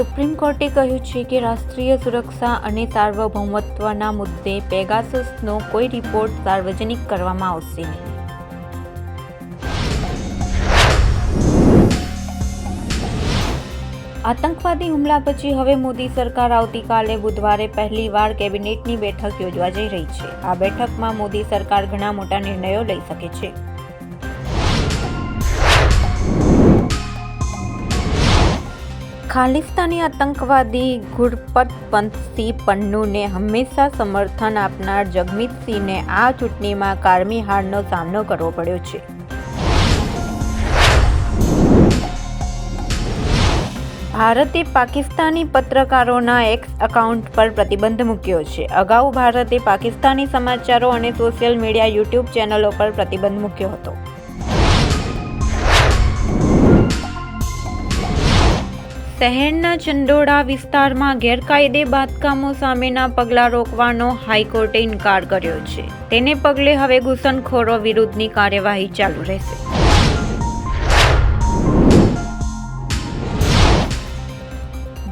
Supreme કોર્ટે કહ્યું છે કે રાષ્ટ્રીય સુરક્ષા અને સાર્વભૌમત્વના મુદ્દે પેગાસસનો કોઈ રિપોર્ટ સાર્વજનિક કરવામાં આવશે નહીં. આતંકવાદી હુમલા પછી હવે મોદી સરકાર આવતીકાલે બુધવારે પહેલીવાર કેબિનેટની બેઠક યોજવા જઈ રહી છે. આ બેઠકમાં મોદી સરકાર ઘણા મોટા નિર્ણયો લઈ શકે છે. ખાલિસ્તાની આતંકવાદી ગુરપત પંથસિંહ પન્નુને હંમેશા સમર્થન આપનાર જગમીતસિંહને આ ચૂંટણીમાં કારમી હારનો સામનો કરવો પડ્યો છે. ભારતે પાકિસ્તાની પત્રકારોના એક્સ એકાઉન્ટ પર પ્રતિબંધ મૂક્યો છે. અગાઉ ભારતે પાકિસ્તાની સમાચારો અને સોશિયલ મીડિયા યુટ્યુબ ચેનલો પર પ્રતિબંધ મૂક્યો હતો. શહેરના ચંડોળા વિસ્તારમાં ગેરકાયદે બાંધકામો સામેના પગલાં રોકવાનો હાઈકોર્ટે ઇનકાર કર્યો છે. તેને પગલે હવે ઘૂસણખોરો વિરુદ્ધની કાર્યવાહી ચાલુ રહેશે.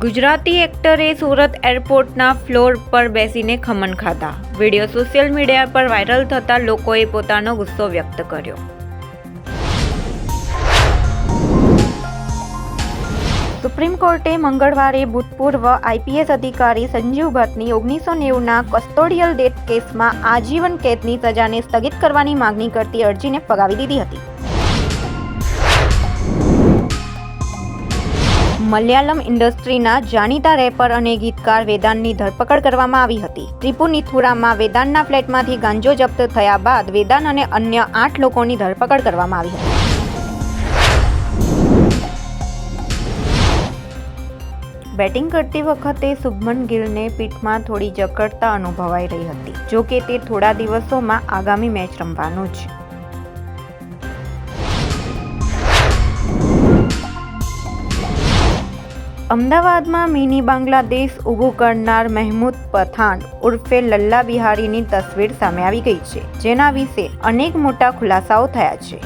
ગુજરાતી એક્ટરે સુરત એરપોર્ટના ફ્લોર પર બેસીને ખમણ ખાધા. વીડિયો સોશિયલ મીડિયા પર વાયરલ થતાં લોકોએ પોતાનો ગુસ્સો વ્યક્ત કર્યો. સુપ્રીમ કોર્ટે મંગળવારે ભૂતપૂર્વ આઈપીએસ અધિકારી સંજીવ ભટ્ટની ઓગણીસો નેવુંના કસ્ટોડિયલ ડેથ કેસમાં આજીવન કેદની સજાને સ્થગિત કરવાની માંગણી કરતી અરજીને ફગાવી દીધી હતી. મલયાલમ ઇન્ડસ્ટ્રીના જાણીતા રેપર અને ગીતકાર વેદાંતની ધરપકડ કરવામાં આવી હતી. ત્રિપુનિથુરામાં વેદાંતના ફ્લેટમાંથી ગાંજો જપ્ત થયા બાદ વેદાંત અને અન્ય આઠ લોકોની ધરપકડ કરવામાં આવી હતી. બેટિંગ કરતી વખતે શુભમન ગિલને પીઠમાં થોડી જકડતા અનુભવાઈ રહી હતી, જો કે તે થોડા દિવસોમાં આગામી મેચ રમવાનો છે અમદાવાદમાં મિની બાંગ્લાદેશ ઊભું કરનાર મહેમૂદ પઠાણ ઉર્ફે લલ્લા બિહારીની તસવીર સામે આવી ગઈ છે, જેના વિશે અનેક મોટા ખુલાસાઓ થયા છે.